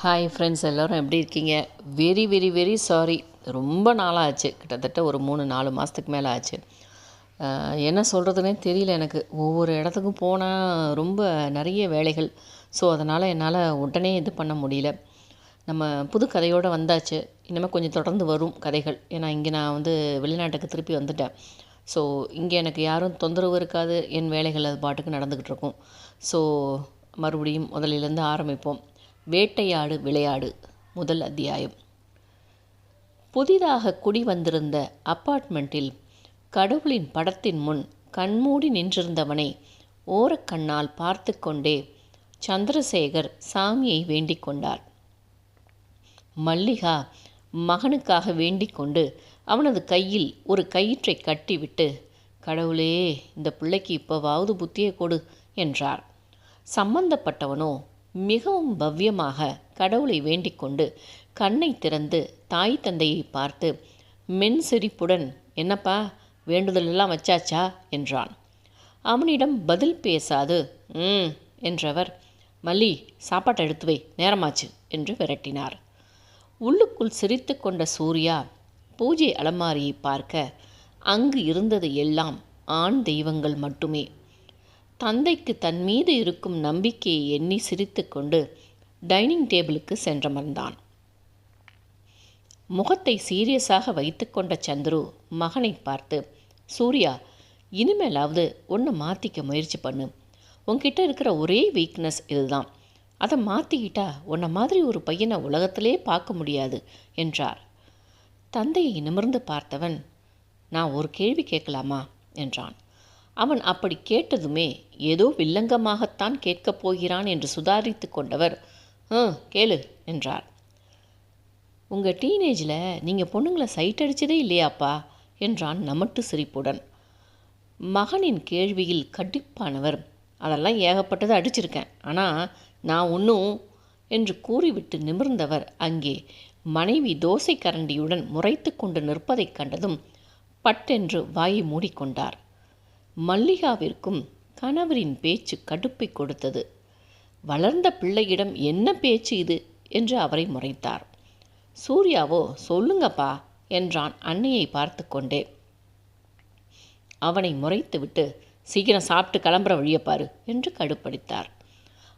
Hi friends எல்லோரும் எப்படி இருக்கீங்க? வெரி வெரி வெரி சாரி ரொம்ப நாளாக ஆச்சு கிட்டத்தட்ட ஒரு மூணு நாலு மாதத்துக்கு மேலே ஆச்சு என்ன சொல்கிறதுனே தெரியல எனக்கு. ஒவ்வொரு இடத்துக்கும் போனால் ரொம்ப நிறைய வேலைகள். ஸோ அதனால் என்னால் உடனே இது பண்ண முடியல. நம்ம புது கதையோடு வந்தாச்சு. இனிமேல் கொஞ்சம் தொடர்ந்து வரும் கதைகள். ஏன்னா இங்கே நான் வந்து வெளிநாட்டுக்கு திருப்பி வந்துட்டேன். ஸோ இங்கே எனக்கு யாரும் தொந்தரவு இருக்காது. என் வேலைகள் அது பாட்டுக்கு நடந்துக்கிட்டு இருக்கும். ஸோ மறுபடியும் முதலிலேருந்து ஆரம்பிப்போம். வேட்டையாடு விளையாடு. முதல் அத்தியாயம். புதிதாக குடி வந்திருந்த அப்பார்ட்மெண்ட்டில் கடவுளின் படத்தின் முன் கண்மூடி நின்றிருந்தவனை ஓரக்கண்ணால் பார்த்து கொண்டே சந்திரசேகர் சாமியை வேண்டிக் கொண்டார். மல்லிகா மகனுக்காக வேண்டிக் கொண்டு அவனது கையில் ஒரு கயிற்றை கட்டிவிட்டு கடவுளே இந்த பிள்ளைக்கு இப்போவாவது புத்தியை கொடு என்றார். சம்பந்தப்பட்டவனோ மிகவும் பவ்யமாக கடவுளை வேண்டிக்கொண்டு கண்ணை திறந்து தாய் தந்தையை பார்த்து மென் சிரிப்புடன் என்னப்பா வேண்டுதலெல்லாம் வச்சாச்சா? என்றான். அவனிடம் பதில் பேசாது ம் என்றவர் மல்லி சாப்பாட்டை எடுத்து வை நேரமாச்சு என்று விரட்டினார். உள்ளுக்குள் சிரித்து கொண்ட சூர்யா பூஜை அலமாரியை பார்க்க அங்கு இருந்தது எல்லாம் ஆண் தெய்வங்கள் மட்டுமே தந்தைக்கு தன் மீது இருக்கும் நம்பிக்கையை எண்ணி சிரித்துக்கொண்டு டைனிங் டேபிளுக்கு சென்றமர்ந்தான் முகத்தை சீரியஸாக வைத்துக்கொண்ட சந்துரு மகனை பார்த்து சூர்யா இனிமேலாவது ஒன்று மாற்றிக்க முயற்சி பண்ணு. உன்கிட்ட இருக்கிற ஒரே வீக்னஸ் இதுதான். அதை மாற்றிக்கிட்டா உன்னை மாதிரி ஒரு பையனை உலகத்திலே பார்க்க முடியாது என்றார். தந்தையை நிமிர்ந்து பார்த்தவன் நான் ஒரு கேள்வி கேட்கலாமா? என்றான். அவன் அப்படி கேட்டதுமே ஏதோ வில்லங்கமாகத்தான் கேட்கப் போகிறான் என்று சுதாரித்து கொண்டவர். ம் கேளு என்றார் உங்கள் டீனேஜில் நீங்கள் பொண்ணுங்களை சைட் அடிச்சதே இல்லையாப்பா என்றான் நமட்டு சிரிப்புடன். மகனின் கேள்வியில் கண்டிப்பானவர். அதெல்லாம் ஏகப்பட்டது அடிச்சிருக்கேன். ஆனால் நான் ஒன்றும் என்று கூறிவிட்டு நிமிர்ந்தவர் அங்கே மனைவி தோசை கரண்டியுடன் முறைத்து கொண்டு நிற்பதைக் கண்டதும் பட்டென்று வாயை மூடிக்கொண்டார். மல்லிகாவிற்கும் கணவரின் பேச்சு கடுப்பை கொடுத்தது. வளர்ந்த பிள்ளையிடம் என்ன பேச்சு இது? என்று அவரை முறைத்தார். சூர்யாவோ சொல்லுங்கப்பா என்றான் அன்னையை பார்த்து கொண்டே. அவனை முறைத்துவிட்டு சீக்கிரம் சாப்பிட்டு கிளம்புற வழியப்பாரு என்று கடுப்படித்தார்.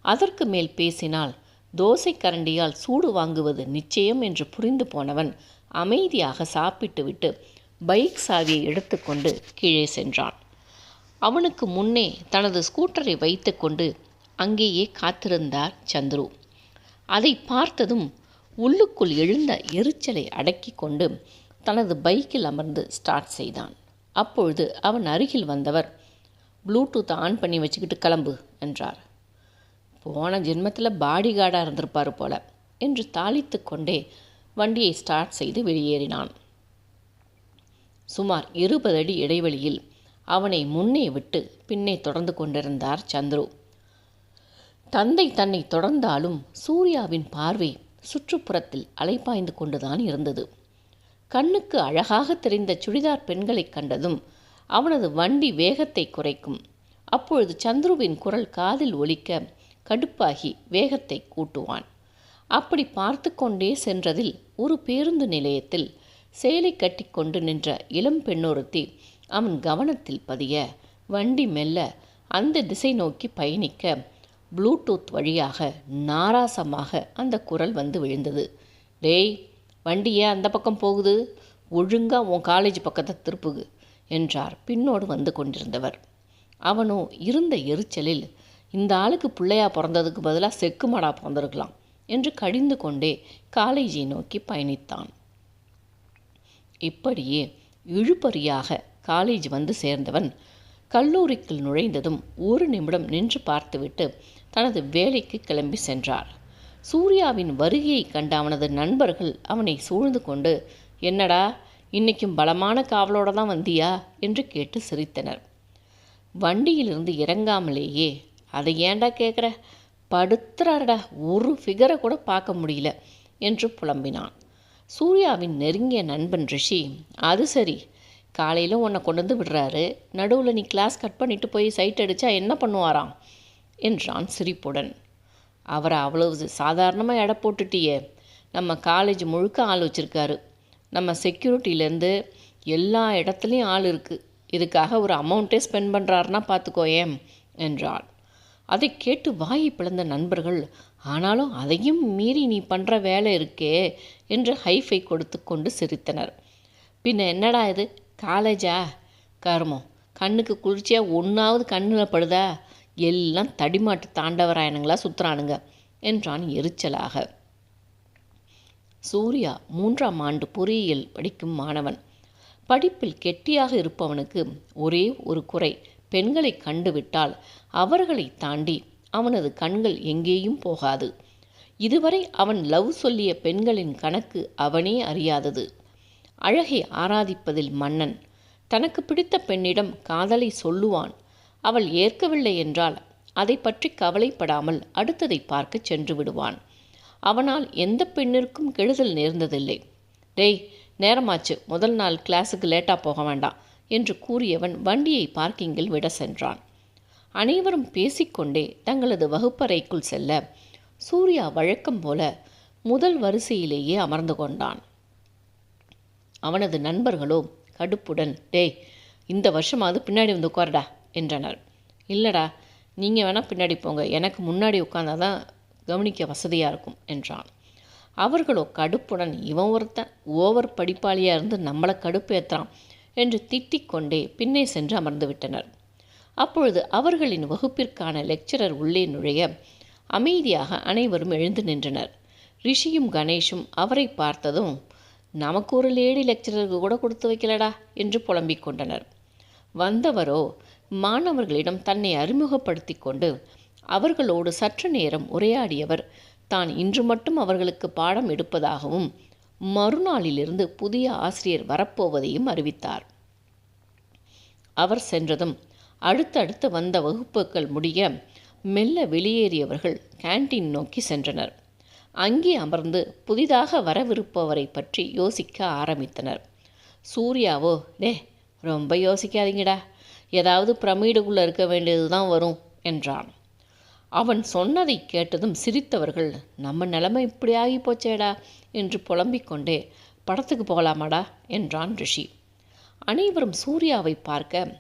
அதற்கு மேல் பேசினால் தோசை கரண்டியால் சூடு வாங்குவது நிச்சயம் என்று புரிந்து போனவன் அமைதியாக சாப்பிட்டுவிட்டு பைக் சாவியை எடுத்துக்கொண்டு கீழே சென்றான். அவனுக்கு முன்னே தனது ஸ்கூட்டரை வைத்துக்கொண்டு அங்கேயே காத்திருந்தார் சந்துரு. அதை பார்த்ததும் உள்ளுக்குள் எழுந்த எரிச்சலை அடக்கி கொண்டு தனது பைக்கில் அமர்ந்து ஸ்டார்ட் செய்தான். அப்பொழுது அவன் அருகில் வந்தவர் ப்ளூடூத் ஆன் பண்ணி வச்சுக்கிட்டு கிளம்பு என்றார். போன ஜென்மத்தில் பாடி கார்டாக இருந்திருப்பார் போல என்று தாளித்து கொண்டே வண்டியை ஸ்டார்ட் செய்து வெளியேறினான். சுமார் இருபது அடி இடைவெளியில் அவனை முன்னே விட்டு பின்னே தொடர்ந்து கொண்டிருந்தார் சந்துரு. தந்தை தன்னை தொடர்ந்தாலும் சூர்யாவின் பார்வை சுற்றுப்புறத்தில் அலைப்பாய்ந்து கொண்டுதான் இருந்தது. கண்ணுக்கு அழகாக தெரிந்த சுடிதார் பெண்களை கண்டதும் அவனது வண்டி வேகத்தை குறைக்கும். அப்பொழுது சந்துருவின் குரல் காதில் ஒலிக்க கடுப்பாகி வேகத்தை கூட்டுவான். அப்படி பார்த்து கொண்டே சென்றதில் ஒரு பேருந்து நிலையத்தில் சேலை கட்டிக்கொண்டு நின்ற இளம் பெண்ணொருத்தி அவன் கவனத்தில் பதிய வண்டி மெல்ல அந்த திசை நோக்கி பயணிக்க ப்ளூடூத் வழியாக நாராசமாக அந்த குரல் வந்து விழுந்தது. டேய் வண்டி ஏன் அந்த பக்கம் போகுது? ஒழுங்காக உன் காலேஜ் பக்கத்தை திருப்புகு என்றார் பின்னோடு வந்து கொண்டிருந்தவர். அவனோ இருந்த எரிச்சலில் இந்த ஆளுக்கு பிள்ளையா பிறந்ததுக்கு பதிலாக செக்குமாடா பிறந்திருக்கலாம் என்று கடிந்து கொண்டே காலேஜை நோக்கி பயணித்தான். இப்படியே இழுபறியாக காலேஜ் வந்து சேர்ந்தவன். கல்லூரிக்குள் நுழைந்ததும் ஒரு நிமிடம் நின்று பார்த்துவிட்டு தனது வேலைக்கு கிளம்பி சென்றார். சூர்யாவின் வருகையை கண்ட அவனது நண்பர்கள் அவனை சூழ்ந்து கொண்டு என்னடா இன்னைக்கும் பலமான காவலோட தான் வந்தியா? என்று கேட்டு சிரித்தனர். வண்டியிலிருந்து இறங்காமலேயே அதை ஏன்டா கேட்குற படுத்துறாருடா ஒரு ஃபிகரை கூட பார்க்க முடியல என்று புலம்பினான். சூர்யாவின் நெருங்கிய நண்பன் ரிஷி அது சரி காலையில் உன்னை கொண்டு வந்து விடுறாரு. நடுவில் நீ கிளாஸ் கட் பண்ணிட்டு போய் சைட் அடித்தா என்ன பண்ணுவாராம்? என்றான் சிரிப்புடன். அவரை அவ்வளவு சாதாரணமாக எடை போட்டுட்டியே. நம்ம காலேஜ் முழுக்க ஆள் வச்சுருக்காரு. நம்ம செக்யூரிட்டிலேருந்து எல்லா இடத்துலையும் ஆள் இருக்குது இதுக்காக ஒரு அமௌண்ட்டே ஸ்பெண்ட் பண்ணுறாருனா பார்த்துக்கோயேன் என்றாள். அதை கேட்டு வாயை பிளந்த நண்பர்கள் ஆனாலும் அதையும் மீறி நீ பண்ணுற வேலை இருக்கே என்று ஹைஃபை கொடுத்து கொண்டு சிரித்தனர். பின்ன என்னடா இது? காலேஜா? கருமம். கண்ணுக்கு குளிர்ச்சியாக ஒன்றாவது கண்ணில் படுதா எல்லாம் தடிமாட்டு தாண்டவராயனுங்களா சுற்றுறானுங்க என்றான் எரிச்சலாக. சூர்யா மூன்றாம் ஆண்டு பொறியியல் படிக்கும் மாணவன். படிப்பில் கெட்டியாக இருப்பவனுக்கு ஒரே ஒரு குறை பெண்களை கண்டுவிட்டால் அவர்களை தாண்டி அவனது கண்கள் எங்கேயும் போகாது. இதுவரை அவன் லவ் சொல்லிய பெண்களின் கணக்கு அவனே அறியாதது. அழகை ஆராதிப்பதில் மன்னன். தனக்கு பிடித்த பெண்ணிடம் காதலை சொல்லுவான். அவள் ஏற்கவில்லை என்றால் அதை பற்றி கவலைப்படாமல் அடுத்ததை பார்க்க சென்று விடுவான். அவனால் எந்த பெண்ணிற்கும் கெடுதல் நேர்ந்ததில்லை. டேய் நேரமாச்சு. முதல் நாள் கிளாஸுக்கு லேட்டாக போக வேண்டாம் என்று கூறியவன் வண்டியை பார்க்கிங்கில் விட சென்றான். அனைவரும் பேசிக்கொண்டே தங்களது வகுப்பறைக்குள் செல்ல சூர்யா வழக்கம் போல முதல் வரிசையிலேயே அமர்ந்து கொண்டான். அவனது நண்பர்களோ கடுப்புடன் டேய் இந்த வருஷமாவது பின்னாடி வந்து உட்காருடா என்றனர். இல்லைடா நீங்கள் வேணால் பின்னாடி போங்க. எனக்கு முன்னாடி உட்காந்தாதான் கவனிக்க வசதியாக இருக்கும் என்றான். அவர்களோ கடுப்புடன் இவன் ஒருத்தன் ஓவர் படிப்பாளியாக இருந்து நம்மளை கடுப்பேற்றுறான் என்று திட்டிக் கொண்டே பின்னே சென்று அமர்ந்து விட்டனர். அப்பொழுது அவர்களின் வகுப்பிற்கான லெக்சரர் உள்ளே நுழைய அமைதியாக அனைவரும் எழுந்து நின்றனர். ரிஷியும் கணேஷும் அவரை பார்த்ததும் நமக்கு ஒரு லேடி லெக்சரருக்கு கூட கொடுத்து வைக்கலடா என்று புலம்பிக் கொண்டனர். வந்தவரோ மாணவர்களிடம் தன்னை அறிமுகப்படுத்தி கொண்டு அவர்களோடு சற்று நேரம் உரையாடியவர் தான் இன்று மட்டும் அவர்களுக்கு பாடம் எடுப்பதாகவும் மறுநாளிலிருந்து புதிய ஆசிரியர் வரப்போவதையும் அறிவித்தார். அவர் சென்றதும் அடுத்தடுத்து வந்த வகுப்புகள் முடிய மெல்ல வெளியேறியவர்கள் கேண்டீன் நோக்கி சென்றனர். அங்கே அமர்ந்து புதிதாக வரவிருப்பவரை பற்றி யோசிக்க ஆரம்பித்தனர். சூர்யாவோ டே ரொம்ப யோசிக்காதீங்கடா. ஏதாவது பிரமிடுக்குள்ளே இருக்க வேண்டியது தான் வரும் என்றான். அவன் சொன்னதை கேட்டதும் சிரித்தவர்கள் நம்ம நிலைமை இப்படி ஆகி போச்சேடா என்று புலம்பிக் கொண்டே படத்துக்கு போகலாமாடா? என்றான் ரிஷி. அனைவரும் சூர்யாவை பார்க்க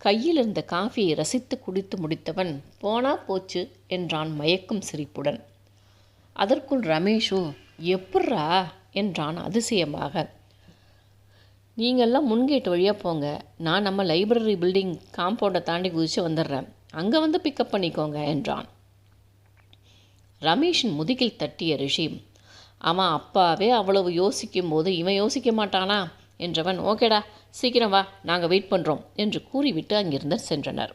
கையில் இருந்த காஃபியை ரசித்து குடித்து முடித்தவன் போனா போச்சு என்றான் மயக்கும் சிரிப்புடன். அதற்குள் ரமேஷோ எப்புட்றா? என்றான் அதிசயமாக. நீங்கள்லாம் முன்கேட்டு வழியாக போங்க. நான் நம்ம லைப்ரரி பில்டிங் காம்பவுண்டை தாண்டி குதித்து வந்துடுறேன். அங்கே வந்து பிக்கப் பண்ணிக்கோங்க என்றான். ரமேஷின் முதுகில் தட்டிய ரிஷி அவன் அப்பாவே அவ்வளவு யோசிக்கும் போது இவன் யோசிக்க மாட்டானா? என்றவன் ஓகேடா சீக்கிரம் வா நாங்கள் வெயிட் பண்ணுறோம் என்று கூறிவிட்டு அங்கிருந்து சென்றனர்.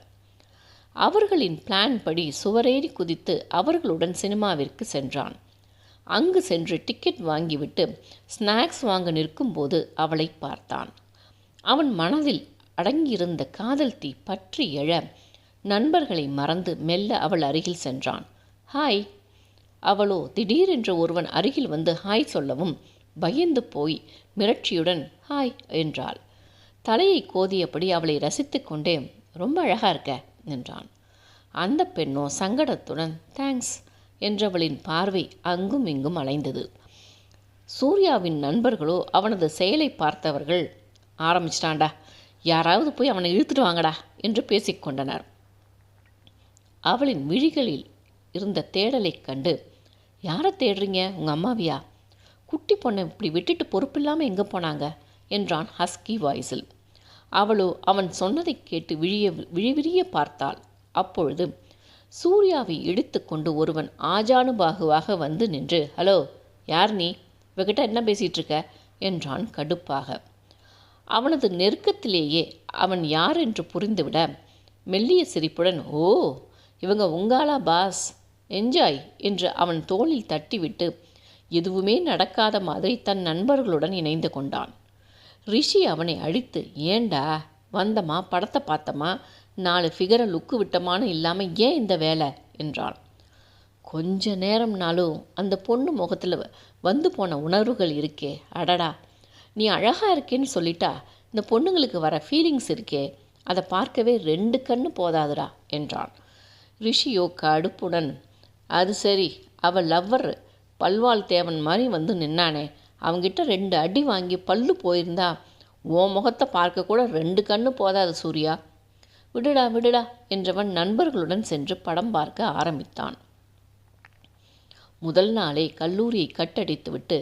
அவர்களின் பிளான் படி சுவரேறி குதித்து அவர்களுடன் சினிமாவிற்கு சென்றான். அங்கு சென்று டிக்கெட் வாங்கிவிட்டு ஸ்நாக்ஸ் வாங்க நிற்கும்போது அவளை பார்த்தான். அவன் மனதில் அடங்கியிருந்த காதல் தீ பற்றி எழ நண்பர்களை மறந்து மெல்ல அவள் அருகில் சென்றான். ஹாய் அவளோ திடீரென்று ஒருவன் அருகில் வந்து ஹாய் சொல்லவும் பயந்து போய் மிரட்சியுடன் ஹாய் என்றாள். தலையை கோதியபடி அவளை ரசித்து கொண்டே ரொம்ப அழகா இருக்க என்றான் அந்த பெண்ணோ சங்கடத்துடன் தேங்க்ஸ் என்றவளின் பார்வை அங்கும் இங்கும் அலைந்தது. சூர்யாவின் நண்பர்களோ அவனது செயலை பார்த்தவர்கள் ஆரம்பிச்சிட்டான்டா. யாராவது போய் அவனை இழுத்துட்டு வாங்கடா என்று பேசிக்கொண்டனர் அவளின் விழிகளில் இருந்த தேடலைக் கண்டு யாரை தேடுறீங்க? உங்கள் அம்மாவியா? குட்டி பொண்ணை இப்படி விட்டுட்டு பொறுப்பில்லாமல் எங்கே போனாங்க? என்றான் ஹஸ்கி வாய்ஸில். அவளோ அவன் சொன்னதை கேட்டு விழிய விழிவிரிய பார்த்தாள். அப்பொழுது சூர்யாவை இழுத்துக்கொண்டு ஒருவன் ஆஜானுபாகுவாக வந்து நின்று ஹலோ யார் நீ? இவகிட்ட என்ன பேசிகிட்டு இருக்க என்றான் கடுப்பாக. அவனது நெருக்கத்திலேயே அவன் யார் என்று புரிந்துவிட மெல்லிய சிரிப்புடன் ஓ இவங்க உங்காலா பாஸ். என்ஜாய் என்று அவன் தோளில் தட்டிவிட்டு எதுவுமே நடக்காத மாதிரி தன் நண்பர்களுடன் இணைந்து கொண்டான். ரிஷி அவனை அழித்து ஏண்டா வந்தமா படத்தை பார்த்தமா நாலு ஃபிகரை லுக்கு விட்டமானு இல்லாமல் ஏன் இந்த வேலை? என்றான் கொஞ்ச நேரம்னாலும் அந்த பொண்ணு முகத்தில் வந்து போன உணர்வுகள் இருக்கே அடடா நீ அழகாக இருக்கேன்னு சொல்லிட்டா இந்த பொண்ணுங்களுக்கு வர ஃபீலிங்ஸ் இருக்கே அதை பார்க்கவே ரெண்டு கண்ணு போதாதுடா என்றான் ரிஷியோ கடுப்புடன் அது சரி அவள் லவ்வர் பல்வாள் தேவன் மாதிரி வந்து நின்னானே அவங்கிட்ட ரெண்டு அடி வாங்கி பல்லு போயிருந்தா உன் முகத்தை பார்க்க கூட ரெண்டு கண்ணு போதாது சூர்யா. விடுடா விடுடா என்றவன் நண்பர்களுடன் சென்று படம் பார்க்க ஆரம்பித்தான். முதல் நாளே கல்லூரியை கட்டடித்துவிட்டு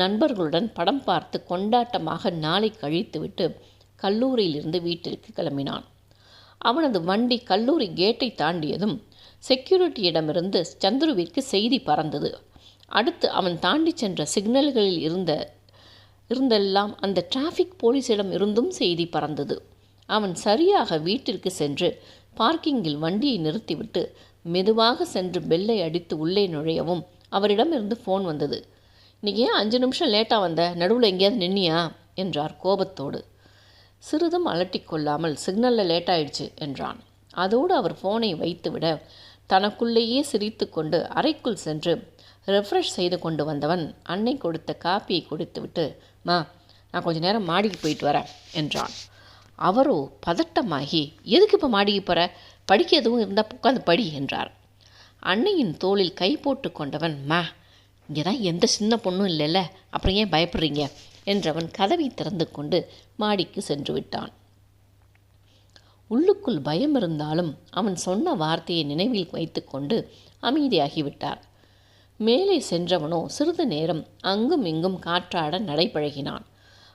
நண்பர்களுடன் படம் பார்த்து கொண்டாட்டமாக நாளை கழித்துவிட்டு கல்லூரியிலிருந்து வீட்டிற்கு கிளம்பினான். அவனது வண்டி கல்லூரி கேட்டை தாண்டியதும் செக்யூரிட்டியிடமிருந்து சந்துருவிற்கு செய்தி பறந்தது. அடுத்து அவன் தாண்டி சென்ற சிக்னல்களில் இருந்த இருந்தெல்லாம் அந்த டிராஃபிக் போலீஸிடம் இருந்தும் செய்தி பறந்தது. அவன் சரியாக வீட்டிற்கு சென்று பார்க்கிங்கில் வண்டியை நிறுத்திவிட்டு மெதுவாக சென்று பெல்லை அடித்து உள்ளே நுழையவும் அவரிடமிருந்து ஃபோன் வந்தது. இன்றைக்கி ஏன் அஞ்சு நிமிஷம் லேட்டாக வந்த? நடுவில் எங்கேயாவது நின்னியா? என்றார் கோபத்தோடு. சிறிதும் அலட்டிக்கொள்ளாமல் சிக்னலில் லேட் ஆயிடுச்சு என்றான். அதோடு அவர் ஃபோனை வைத்துவிட தனக்குள்ளேயே சிரித்து கொண்டு அறைக்குள் சென்று ரெஃப்ரெஷ் செய்து கொண்டு வந்தவன் அன்னை கொடுத்த காப்பியை கொடுத்துவிட்டு மா நான் கொஞ்ச நேரம் மாடிக்கு போயிட்டு வரேன் என்றான். அவரோ பதட்டமாகி எதுக்கு இப்போ மாடிக்கு போகிற படிக்க எதுவும் இருந்தால் உட்காந்து படி என்றார். அன்னையின் தோளில் கை போட்டு கொண்டவன் மா இங்கே தான் எந்த சின்ன பொண்ணும் இல்லைல்ல அப்புறம் ஏன் பயப்படுறீங்க? என்றவன் கதவை திறந்து கொண்டு மாடிக்கு சென்று விட்டான். உள்ளுக்குள் பயம் இருந்தாலும் அவன் சொன்ன வார்த்தையை நினைவில் வைத்துக்கொண்டு அமைதியாகிவிட்டார் மேலே சென்றவனோ சிறிது நேரம் அங்கும் இங்கும் காற்றாட நடைபழகினான்.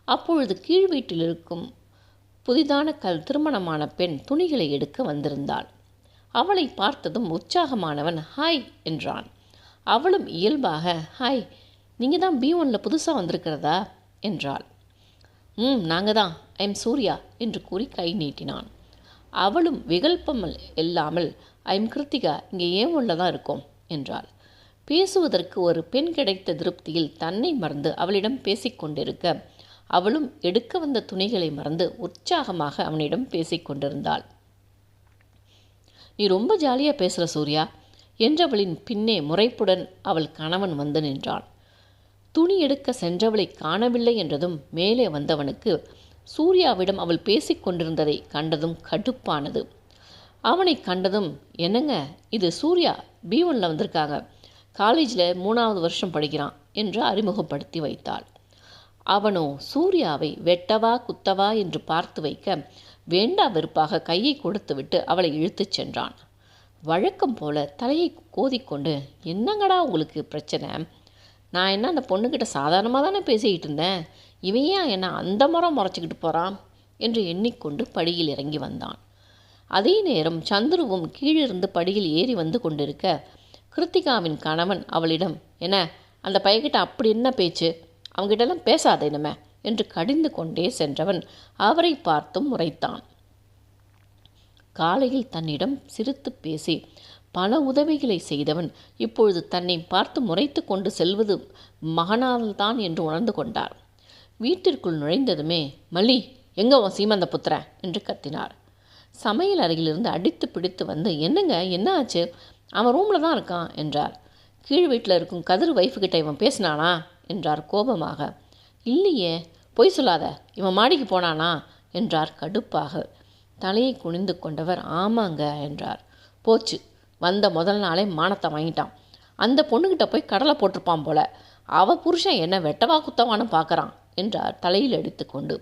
அப்பொழுது கீழ் வீட்டில் இருக்கும் புதிதான கல் திருமணமான பெண் துணிகளை எடுக்க வந்திருந்தாள். அவளை பார்த்ததும் உற்சாகமானவன் ஹாய் என்றான். அவளும் இயல்பாக ஹாய் நீங்கள் தான் பி ஒனில் புதுசாக வந்திருக்கிறதா? என்றாள். ம் நாங்கள் தான் ஐம் சூர்யா என்று கூறி கை நீட்டினான். அவளும் விகல்பம் இல்லாமல் ஐம் கிருத்திகா இங்கே ஏன் உள்ள தான் இருக்கோம் என்றாள். பேசுவதற்கு ஒரு பெண் கிடைத்த திருப்தியில் தன்னை மறந்து அவளிடம் பேசிக்கொண்டிருக்க அவளும் எடுக்க வந்த துணிகளை மறந்து உற்சாகமாக அவனிடம் பேசிக்கொண்டிருந்தாள் நீ ரொம்ப ஜாலியாக பேசுகிற சூர்யா என்றவளின் பின்னே முறைப்புடன் அவள் கணவன் வந்து நின்றான் துணி எடுக்க சென்றவளை காணவில்லை என்றதும் மேலே வந்தவனுக்கு சூர்யாவிடம் அவள் பேசிக்கொண்டிருந்ததை கண்டதும் கடுப்பானது. அவனை கண்டதும் என்னங்க இது சூர்யா பி ஒனில் வந்திருக்காங்க. காலேஜில் மூணாவது வருஷம் படிக்கிறான் என்று அறிமுகப்படுத்தி வைத்தாள். அவனோ சூர்யாவை வெட்டவா குத்தவா என்று பார்த்து வைக்க வேண்டா வெறுப்பாக கையை கொடுத்துவிட்டு அவளை இழுத்துச் சென்றான். வழக்கம் போல தலையை கோதிக்கொண்டு என்னங்கடா உங்களுக்கு பிரச்சனை? நான் என்ன அந்த பொண்ணுக்கிட்ட சாதாரணமாக தானே பேசிக்கிட்டு இருந்தேன்? இவன் ஏன் என்ன அந்த முறம் முறைச்சிக்கிட்டு போகிறான் என்று எண்ணிக்கொண்டு படியில் இறங்கி வந்தான். அதே நேரம் சந்துருவும் கீழிருந்து படியில் ஏறி வந்து கொண்டிருக்க கிருத்திகாவின் கணவன் அவளிடம் என்ன அந்த பையன்கிட்ட அப்படி என்ன பேச்சு? அவங்கிட்டலாம் பேசாத இனிமே என்று கடிந்து கொண்டே சென்றவன் அவரை பார்த்தும் முறைத்தான். காலையில் தன்னிடம் சிரித்து பேசி பல உதவிகளை செய்தவன் இப்பொழுது தன்னை பார்த்து முறைத்து கொண்டு செல்வது மகனால்தான் என்று உணர்ந்து கொண்டார். வீட்டிற்குள் நுழைந்ததுமே மல்லி எங்க உன் சீமந்த புத்திர? என்று கத்தினார். சமையல் அறையிலிருந்து அடித்து பிடித்து வந்து என்னங்க என்ன ஆச்சு? அவன் ரூமில் தான் இருக்கான் என்றார். கீழ் வீட்டில் இருக்கும் கதிர் வைஃப்கிட்ட இவன் பேசினானா? என்றார் கோபமாக. இல்லையே பொய் சொல்லாத இவன் மாடிக்கு போனானா? என்றார் கடுப்பாக. தலையை குனிந்து கொண்டவர் ஆமாங்க என்றார். போச்சு வந்த முதல் நாளே மானத்தை வாங்கிட்டான். அந்த பொண்ணுக்கிட்ட போய் கடலை போட்டிருப்பான் போல. அவ புருஷன் என்ன வெட்டவா குத்தவான்னு பார்க்குறான் என்றார் தலையில் அடித்துக்கொண்டு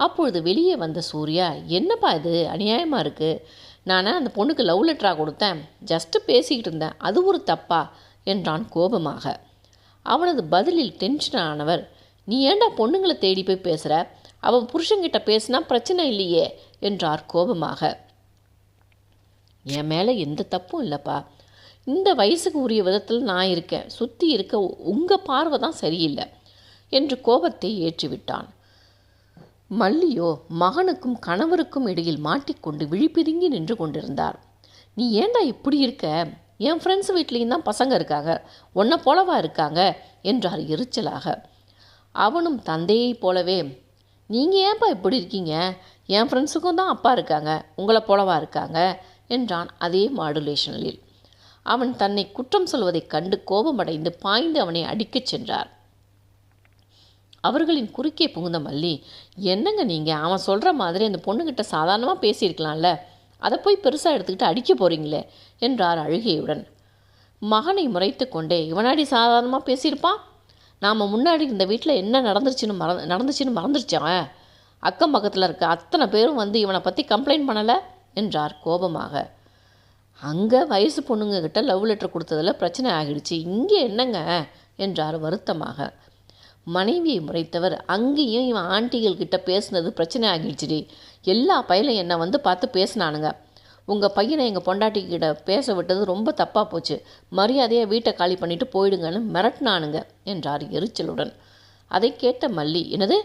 அப்பொழுது வெளியே வந்த சூர்யா என்னப்பா இது? அநியாயமாக இருக்குது நான் அந்த பொண்ணுக்கு லவ் லெட்டராக கொடுத்தேன். ஜஸ்ட்டு பேசிக்கிட்டு இருந்தேன். அது ஒரு தப்பா? என்றான் கோபமாக. அவனது பதிலில் டென்ஷன் ஆனவர் நீ ஏன்டா பொண்ணுங்களை தேடி போய் பேசுகிற அவன் புருஷங்கிட்ட பேசினா பிரச்சனை இல்லையே? என்றார் கோபமாக. என் மேலே எந்த தப்பும் இல்லைப்பா. இந்த வயசுக்கு உரிய விதத்தில் நான் இருக்கேன். சுற்றி இருக்க உங்கள் பார்வை தான் சரியில்லை. என்று கோபத்தை ஏற்றிவிட்டான். மல்லியோ மகனுக்கும் கணவருக்கும் இடையில் மாட்டிக்கொண்டு விழிப்பிதுங்கி நின்று கொண்டிருந்தார். நீ ஏன்டா இப்படி இருக்க? என் ஃப்ரெண்ட்ஸ் வீட்லேயும் தான் பசங்க இருக்காங்க. உன்னை போலவா இருக்காங்க? என்றார் எரிச்சலாக. அவனும் தந்தையைப் போலவே. நீங்கள் ஏன்பா இப்படி இருக்கீங்க? என் ஃப்ரெண்ட்ஸுக்கும் தான் அப்பா இருக்காங்க. உங்களை போலவா இருக்காங்க? என்றான் அதே மாடுலேஷனில். அவன் தன்னை குற்றம் சொல்வதைக் கண்டு கோபமடைந்து பாய்ந்து அவனை அடிக்கச் சென்றார். அவர்களின் குறுக்கே புகுந்த மல்லி என்னங்க நீங்கள் அவன் சொல்கிற மாதிரி அந்த பொண்ணுக்கிட்ட சாதாரணமாக பேசியிருக்கலாம்ல. அதை போய் பெருசாக எடுத்துக்கிட்டு அடிக்க போகிறீங்களே என்றார் அழுகையுடன். மகனை முறைத்து கொண்டே இவனாடி சாதாரணமாக பேசியிருப்பான்? நாம் முன்னாடி இந்த வீட்டில் என்ன நடந்துருச்சுன்னு மற நடந்துச்சுன்னு மறந்துருச்சான் அக்கம் பக்கத்தில் இருக்க அத்தனை பேரும் வந்து இவனை பற்றி கம்ப்ளைண்ட் பண்ணலை? என்றார் கோபமாக. அங்கே வயசு பொண்ணுங்கக்கிட்ட லவ் லெட்டர் கொடுத்ததில் பிரச்சனை ஆகிடுச்சு. இங்கே என்னங்க? என்றார் வருத்தமாக. மனைவியை முறைத்தவர். அங்கேயும் இவன் ஆண்டிகள் கிட்ட பேசுனது பிரச்சனை ஆகிடுச்சுடி. எல்லா பையலும் என்னை வந்து பார்த்து பேசினானுங்க. உங்கள் பையனை எங்கள் பொண்டாட்டிக்கிட்ட பேச விட்டது ரொம்ப தப்பாக போச்சு. மரியாதையாக வீட்டை காலி பண்ணிட்டு போயிடுங்கன்னு மிரட்டினானுங்க என்றார் எரிச்சலுடன். அதை கேட்ட மல்லி என்னது?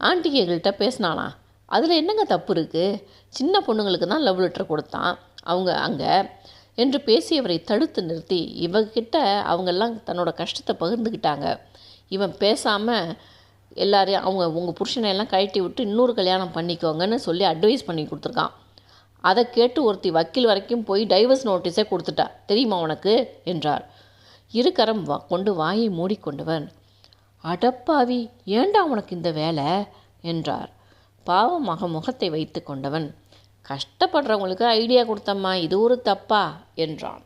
ஆண்டிகைகள்கிட்ட பேசினானா? அதில் என்னங்க தப்பு இருக்குது சின்ன பொண்ணுங்களுக்கு தான் லவ் லெட்டர் கொடுத்தான். அவங்க அங்கே என்று பேசியவரை தடுத்து நிறுத்தி இவகிட்ட அவங்கெல்லாம் தன்னோட கஷ்டத்தை பகிர்ந்துக்கிட்டாங்க இவன் பேசாமல் எல்லாரையும் அவங்க உங்கள் புருஷனை எல்லாம் கழட்டி விட்டு இன்னொரு கல்யாணம் பண்ணிக்கோங்கன்னு சொல்லி அட்வைஸ் பண்ணி கொடுத்துருக்கான். அதை கேட்டு ஒருத்தி வக்கீல் வரைக்கும் போய் டைவர்ஸ் நோட்டீஸே கொடுத்துட்டா. தெரியுமா உனக்கு? என்றார். இருக்கரம் வா கொண்டு வாயை மூடிக்கொண்டவன் அடப்பாவி ஏண்டா உனக்கு இந்த வேலை? என்றார். பாவமாக முகத்தை வைத்து கொண்டவன். கஷ்டப்படுறவங்களுக்கு ஐடியா கொடுத்தம்மா இது ஒரு தப்பா? என்றான்.